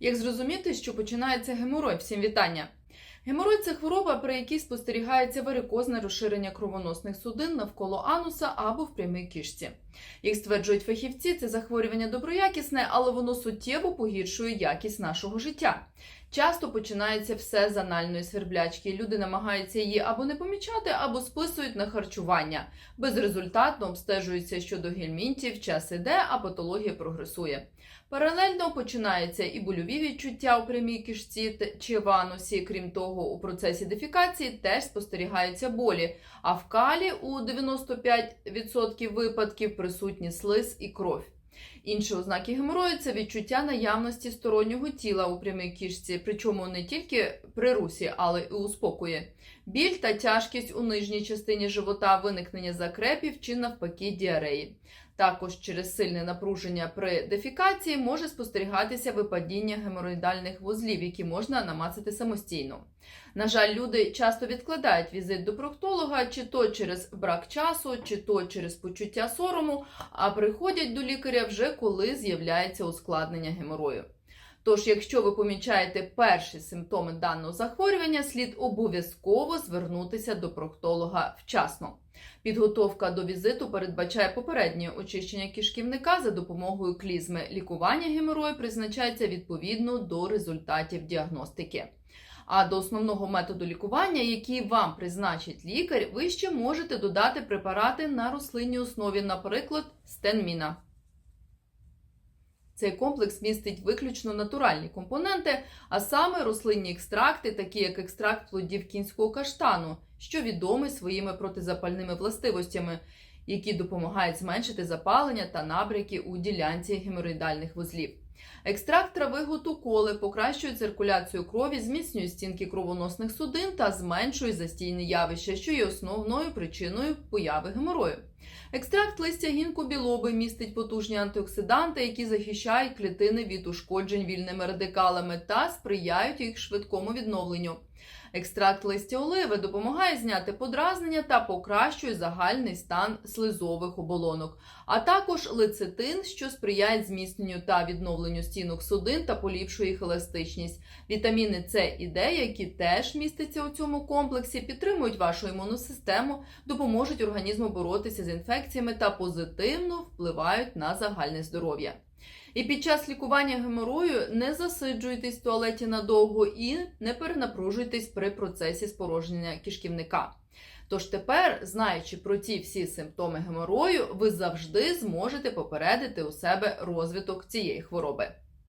Як зрозуміти, що починається геморой? Всім вітання. Геморой це хвороба, при якій спостерігається варикозне розширення кровоносних судин навколо ануса або в прямій кишці. Як стверджують фахівці, це захворювання доброякісне, але воно суттєво погіршує якість нашого життя. Часто починається все з анальної сверблячки. Люди намагаються її або не помічати, або списують на харчування. Безрезультатно обстежуються щодо гельмінтів, час іде, а патологія прогресує. Паралельно починаються і больові відчуття у прямій кишці чи в анусі. Крім того, у процесі дефікації теж спостерігаються болі, а в калі у 95% випадків присутні слиз і кров. Інші ознаки геморою це відчуття наявності стороннього тіла у прямій кишці, причому не тільки при русі, але і у спокої. Біль та тяжкість у нижній частині живота, виникнення закрепів чи навпаки діареї. Також через сильне напруження при дефікації може спостерігатися випадіння геморроїдальних вузлів, які можна намацати самостійно. На жаль, люди часто відкладають візит до проктолога, чи то через брак часу, чи то через почуття сорому, а приходять до лікаря вже коли з'являється ускладнення геморою. Тож, якщо ви помічаєте перші симптоми даного захворювання, слід обов'язково звернутися до проктолога вчасно. Підготовка до візиту передбачає попереднє очищення кишківника за допомогою клізми. Лікування геморою призначається відповідно до результатів діагностики. А до основного методу лікування, який вам призначить лікар, ви ще можете додати препарати на рослинній основі, наприклад, стенміна. Цей комплекс містить виключно натуральні компоненти, а саме рослинні екстракти, такі як екстракт плодів кінського каштану, що відомий своїми протизапальними властивостями, які допомагають зменшити запалення та набряки у ділянці геморроїдальних вузлів. Екстракт трави готуколи покращує циркуляцію крові, зміцнює стінки кровоносних судин та зменшує застійне явище, що є основною причиною появи геморою. Екстракт листя гінку білоби містить потужні антиоксиданти, які захищають клітини від ушкоджень вільними радикалами та сприяють їх швидкому відновленню. Екстракт листя оливи допомагає зняти подразнення та покращує загальний стан слизових оболонок, а також лецитин, що сприяє зміцненню та відновленню стінок судин та поліпшує їх еластичність. Вітаміни С і Д, які теж містяться у цьому комплексі, підтримують вашу імунну систему, допоможуть організму боротися з інфекціями та позитивно впливають на загальне здоров'я. І під час лікування геморою не засиджуйтесь в туалеті надовго і не перенапружуйтесь при процесі спорожнення кишківника. Тож тепер, знаючи про ці всі симптоми геморою, ви завжди зможете попередити у себе розвиток цієї хвороби.